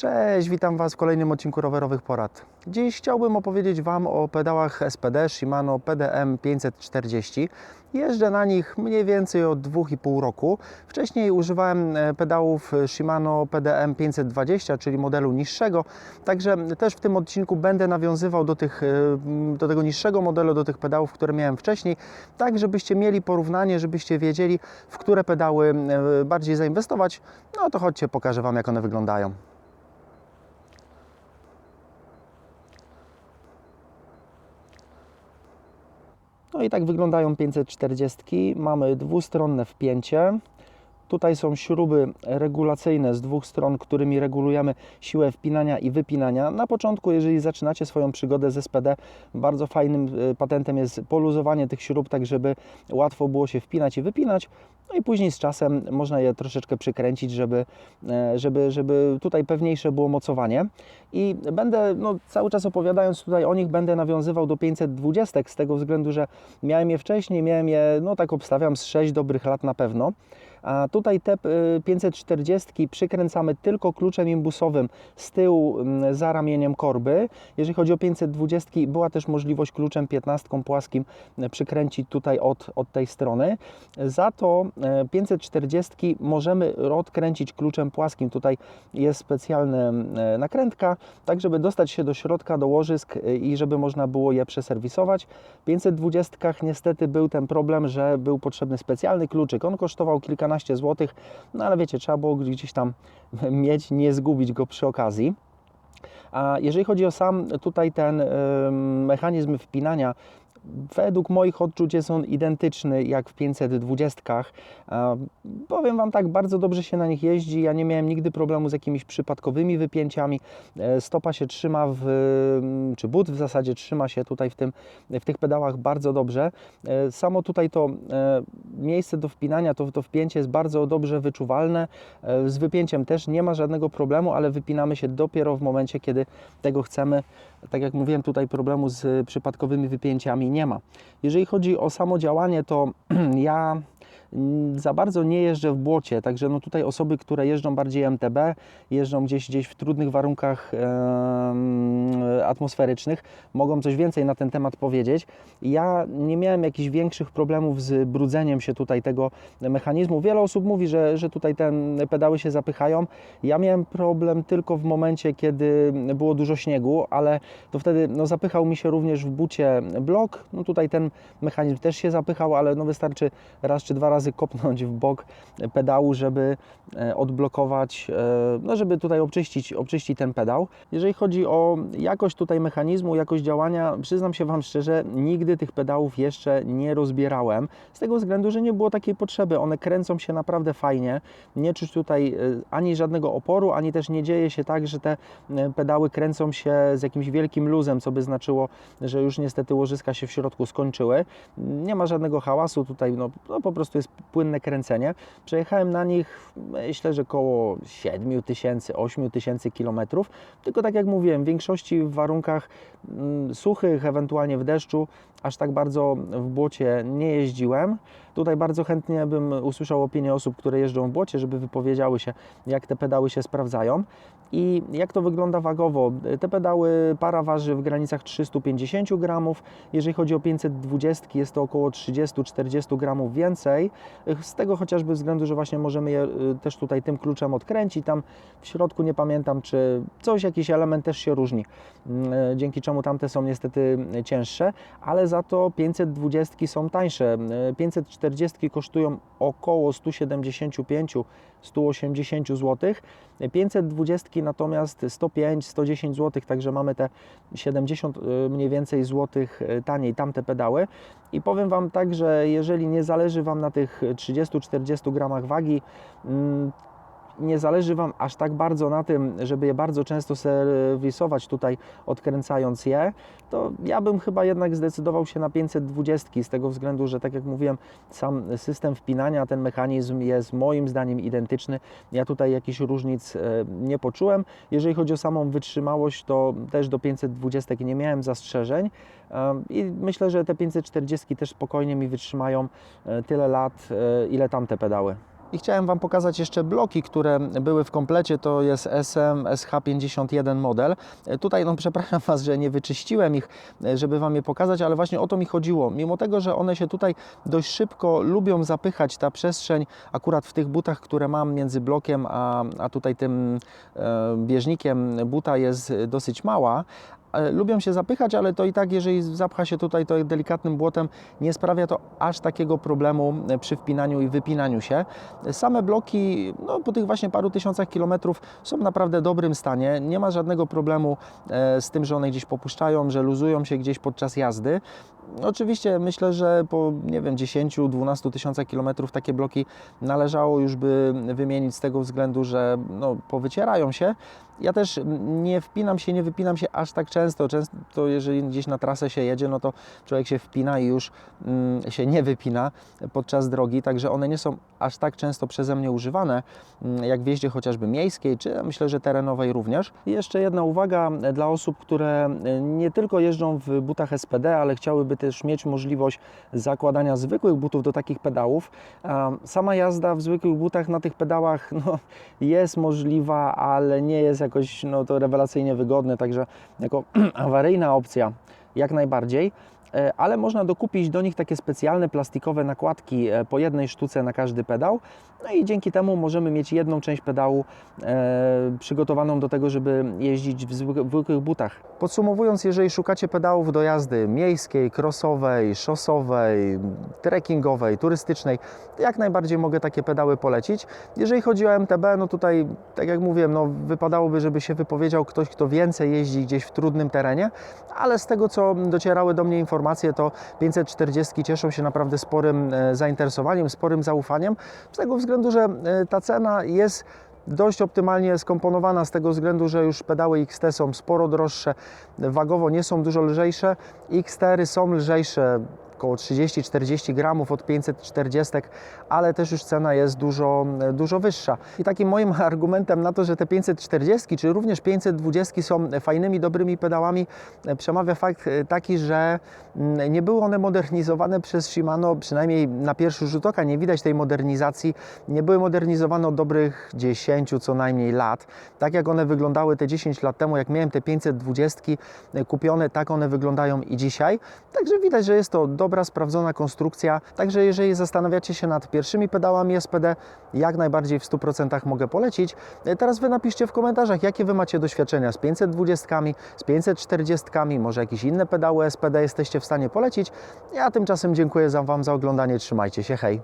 Cześć, witam Was w kolejnym odcinku rowerowych porad. Dziś chciałbym opowiedzieć Wam o pedałach SPD Shimano PDM 540. Jeżdżę na nich mniej więcej od 2,5 roku. Wcześniej używałem e, pedałów Shimano PDM 520, czyli modelu niższego, także też w tym odcinku będę nawiązywał do, tych, e, do tego niższego modelu, do tych pedałów, które miałem wcześniej, tak żebyście mieli porównanie, żebyście wiedzieli, w które pedały e, bardziej zainwestować. No to chodźcie, pokażę Wam, jak one wyglądają. No i tak wyglądają 540. Mamy dwustronne wpięcie. Tutaj są śruby regulacyjne z dwóch stron, którymi regulujemy siłę wpinania i wypinania. Na początku, jeżeli zaczynacie swoją przygodę z SPD, bardzo fajnym y, patentem jest poluzowanie tych śrub, tak żeby łatwo było się wpinać i wypinać. No i później z czasem można je troszeczkę przykręcić, żeby, e, żeby, żeby tutaj pewniejsze było mocowanie. I będę no, cały czas opowiadając tutaj o nich, będę nawiązywał do 520 z tego względu, że miałem je wcześniej, miałem je, no tak obstawiam, z 6 dobrych lat na pewno. A tutaj te y, 540 przykręcamy tylko kluczem imbusowym z tyłu mm, za ramieniem korby. Jeżeli chodzi o 520, była też możliwość kluczem 15 płaskim y, przykręcić tutaj od, od tej strony. Za to y, 540 możemy odkręcić kluczem płaskim. Tutaj jest specjalna y, nakrętka, tak żeby dostać się do środka, do łożysk y, i żeby można było je przeserwisować. W 520 niestety był ten problem, że był potrzebny specjalny kluczyk. On kosztował kilkanaście złotych, no ale wiecie, trzeba było gdzieś tam mieć, nie zgubić go przy okazji. A jeżeli chodzi o sam tutaj ten mechanizm wpinania, według moich odczuć jest on identyczny jak w 520. E, Powiem Wam tak, bardzo dobrze się na nich jeździ. Ja nie miałem nigdy problemu z jakimiś przypadkowymi wypięciami. E, Stopa się trzyma, w, czy but w zasadzie trzyma się tutaj w, tym, w tych pedałach bardzo dobrze. E, Samo tutaj to miejsce do wpinania, to, to wpięcie jest bardzo dobrze wyczuwalne. Z wypięciem też nie ma żadnego problemu, ale wypinamy się dopiero w momencie, kiedy tego chcemy. Tak jak mówiłem, tutaj problemu z przypadkowymi wypięciami nie ma. Jeżeli chodzi o samo działanie, to ja za bardzo nie jeżdżę w błocie, także no tutaj osoby, które jeżdżą bardziej MTB, jeżdżą gdzieś, gdzieś w trudnych warunkach atmosferycznych, mogą coś więcej na ten temat powiedzieć. Ja nie miałem jakichś większych problemów z brudzeniem się tutaj tego mechanizmu. Wiele osób mówi, że, że tutaj te pedały się zapychają. Ja miałem problem tylko w momencie, kiedy było dużo śniegu, ale to wtedy no, zapychał mi się również w bucie blok. No tutaj ten mechanizm też się zapychał, ale no, wystarczy raz czy dwa razy kopnąć w bok pedału, żeby e, odblokować, e, no żeby tutaj obczyścić, obczyścić ten pedał. Jeżeli chodzi o jakość tutaj mechanizmu, jakość działania, przyznam się Wam szczerze, nigdy tych pedałów jeszcze nie rozbierałem, z tego względu, że nie było takiej potrzeby. One kręcą się naprawdę fajnie, nie czuć tutaj e, ani żadnego oporu, ani też nie dzieje się tak, że te pedały kręcą się z jakimś wielkim luzem, co by znaczyło, że już niestety łożyska się w środku skończyły. Nie ma żadnego hałasu tutaj, no, no po prostu jest płynne kręcenie. Przejechałem na nich, myślę, że około 7 tysięcy, 8 tysięcy kilometrów, tylko tak jak mówiłem, w większości w warunkach mm, suchych, ewentualnie w deszczu, aż tak bardzo w błocie nie jeździłem. Tutaj bardzo chętnie bym usłyszał opinię osób, które jeżdżą w błocie, żeby wypowiedziały się, jak te pedały się sprawdzają. I jak to wygląda wagowo? Te pedały, para waży w granicach 350 gramów. Jeżeli chodzi o 520, jest to około 30-40 gramów więcej. Z tego chociażby względu, że właśnie możemy je y, też tutaj tym kluczem odkręcić. Tam w środku nie pamiętam, czy coś, jakiś element też się różni. Mm, y, dzięki czemu tamte są niestety y, cięższe, ale za to 520 są tańsze. 540 40 kosztują około 175-180 zł, 520 natomiast 105-110 zł, także mamy te 70 y, mniej więcej złotych y, taniej tamte pedały. I powiem Wam tak, że jeżeli nie zależy Wam na tych 30-40 gramach wagi, mm, nie zależy Wam aż tak bardzo na tym, żeby je bardzo często serwisować tutaj, odkręcając je, to ja bym chyba jednak zdecydował się na 520 z tego względu, że tak jak mówiłem, sam system wpinania, ten mechanizm jest moim zdaniem identyczny. Ja tutaj jakichś różnic e, nie poczułem. Jeżeli chodzi o samą wytrzymałość, to też do 520 nie miałem zastrzeżeń e, i myślę, że te 540 też spokojnie mi wytrzymają e, tyle lat, ile tamte pedały. I chciałem Wam pokazać jeszcze bloki, które były w komplecie. To jest SM SH51 model. Tutaj, no przepraszam Was, że nie wyczyściłem ich, żeby Wam je pokazać, ale właśnie o to mi chodziło. Mimo tego, że one się tutaj dość szybko lubią zapychać, ta przestrzeń akurat w tych butach, które mam między blokiem a, a tutaj tym e, bieżnikiem buta jest dosyć mała, lubią się zapychać, ale to i tak, jeżeli zapcha się tutaj to delikatnym błotem, nie sprawia to aż takiego problemu e, przy wpinaniu i wypinaniu się. Same bloki, no, po tych właśnie paru tysiącach kilometrów są naprawdę dobrym stanie. Nie ma żadnego problemu e, z tym, że one gdzieś popuszczają, że luzują się gdzieś podczas jazdy. Oczywiście myślę, że po nie wiem 10-12 tysiącach kilometrów takie bloki należało już by wymienić z tego względu, że no, powycierają się. Ja też nie wpinam się, nie wypinam się aż tak często. Często jeżeli gdzieś na trasę się jedzie, no to człowiek się wpina i już mm, się nie wypina podczas drogi, także one nie są aż tak często przeze mnie używane, mm, jak w jeździe chociażby miejskiej, czy myślę, że terenowej również. I jeszcze jedna uwaga dla osób, które nie tylko jeżdżą w butach SPD, ale chciałyby też mieć możliwość zakładania zwykłych butów do takich pedałów. Sama jazda w zwykłych butach na tych pedałach no, jest możliwa, ale nie jest jakoś no, to rewelacyjnie wygodne, także jako awaryjna opcja jak najbardziej. E, Ale można dokupić do nich takie specjalne plastikowe nakładki e, po jednej sztuce na każdy pedał. No i dzięki temu możemy mieć jedną część pedału e, przygotowaną do tego, żeby jeździć w zwykłych- w zwykłych butach. Podsumowując, jeżeli szukacie pedałów do jazdy miejskiej, crossowej, szosowej, trekkingowej, turystycznej, to jak najbardziej mogę takie pedały polecić. Jeżeli chodzi o MTB, no tutaj, tak jak mówiłem, no wypadałoby, żeby się wypowiedział ktoś, kto więcej jeździ gdzieś w trudnym terenie, ale z tego, co docierały do mnie informacje, to 540 cieszą się naprawdę sporym e, zainteresowaniem, sporym zaufaniem, z tego względu, że e, ta cena jest dość optymalnie skomponowana z tego względu, że już pedały XT są sporo droższe, wagowo nie są dużo lżejsze, XT-ry są lżejsze około 30-40 gramów od 540, ale też już cena jest dużo, dużo wyższa. I takim moim argumentem na to, że te 540 czy również 520 są fajnymi, dobrymi pedałami, przemawia fakt taki, że mm, nie były one modernizowane przez Shimano, przynajmniej na pierwszy rzut oka nie widać tej modernizacji. Nie były modernizowane od dobrych 10 co najmniej lat. Tak jak one wyglądały te 10 lat temu, jak miałem te 520 kupione, tak one wyglądają i dzisiaj. Także widać, że jest to dobra, sprawdzona konstrukcja. Także jeżeli zastanawiacie się nad pierwszymi pedałami SPD, jak najbardziej w 100% mogę polecić. Teraz Wy napiszcie w komentarzach, jakie Wy macie doświadczenia z 520, z 540, może jakieś inne pedały SPD jesteście w stanie polecić. Ja tymczasem dziękuję za Wam za oglądanie. Trzymajcie się, hej!